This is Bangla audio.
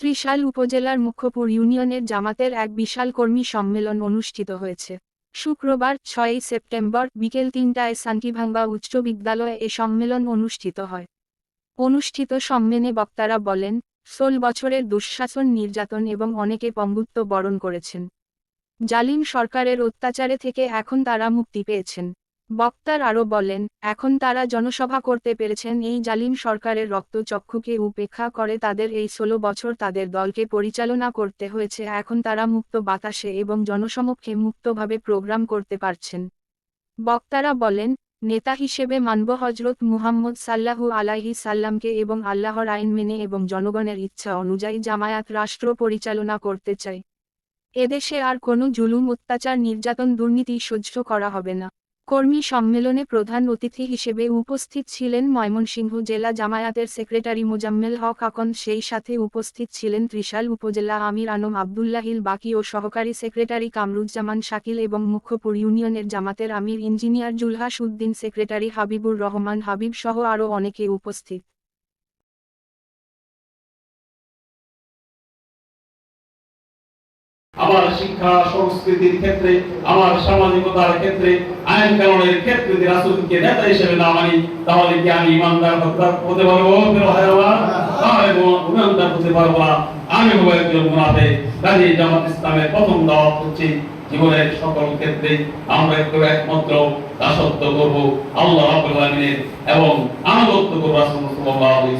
ত্রিশাল উপজেলার মুখ্যপুর ইউনিয়নের জামাতের এক বিশাল কর্মী সম্মেলন অনুষ্ঠিত হয়েছে। শুক্রবার, ছয়ই সেপ্টেম্বর, বিকেল তিনটায় সান্কিভাঙ্গা উচ্চ বিদ্যালয়ে এ সম্মেলন অনুষ্ঠিত হয়। অনুষ্ঠিত সম্মেলনে বক্তারা বলেন, ষোল বছরের দুঃশাসন, নির্যাতন এবং অনেকে পঙ্গুত্ব বরণ করেছেন। জালিম সরকারের অত্যাচারে থেকে এখন তারা মুক্তি পেয়েছেন। বক্তার আরও বলেন, এখন তারা জনসভা করতে পেরেছেন এই জালিম সরকারের রক্তচক্ষুকে উপেক্ষা করে তাদের এই ষোলো বছর তাদের দলকে পরিচালনা করতে হয়েছে, এখন তারা মুক্ত বাতাসে এবং জনসমক্ষে মুক্তভাবে প্রোগ্রাম করতে পারছেন। বক্তারা বলেন, নেতা হিসেবে মানব হজরত মুহাম্মদ সাল্লাহু আলাইহি সাল্লামকে এবং আল্লাহর আইন মেনে এবং জনগণের ইচ্ছা অনুযায়ী জামায়াত রাষ্ট্র পরিচালনা করতে চাই এদেশে আর কোনো জুলুম, অত্যাচার, নির্যাতন, দুর্নীতি সহ্য করা হবে না। কর্মী সম্মেলনে প্রধান অতিথি হিসেবে উপস্থিত ছিলেন ময়মনসিংহ জেলা জামায়াতের সেক্রেটারি মোজাম্মেল হক আকন সেই সাথে উপস্থিত ছিলেন ত্রিশাল উপজেলা আমির আনম আবদুল্লাহিল বাকি ও সহকারী সেক্রেটারি কামরুজ্জামান শাকিল এবং মুখ্যপুর ইউনিয়নের জামাতের আমির ইঞ্জিনিয়ার জুলহাস উদ্দিন, সেক্রেটারি হাবিবুর রহমান হাবিব সহ আরও অনেকে উপস্থিত। আমার শিক্ষা, সংস্কৃতির ক্ষেত্রে, আমার সামাজিকতার ক্ষেত্রে, আইন কানুনের ক্ষেত্রে যদি রাসূলকে নেতা হিসেবে না মানি, তাহলে কি আমি ইমানদার হতে পারব? তাহলে ইমানদার হতে পারব না। আমি হব একজন মুনাফিক কাজে জামাত ইসলামের প্রথম দাওয়াত হচ্ছে, জীবনের সকল ক্ষেত্রে আমরা একটু একমাত্র দাসত্ব করব। আল্লাহ রাব্বুল আলামিনের এবং আনুগত্য করব রাসূল সাল্লাল্লাহু আলাইহি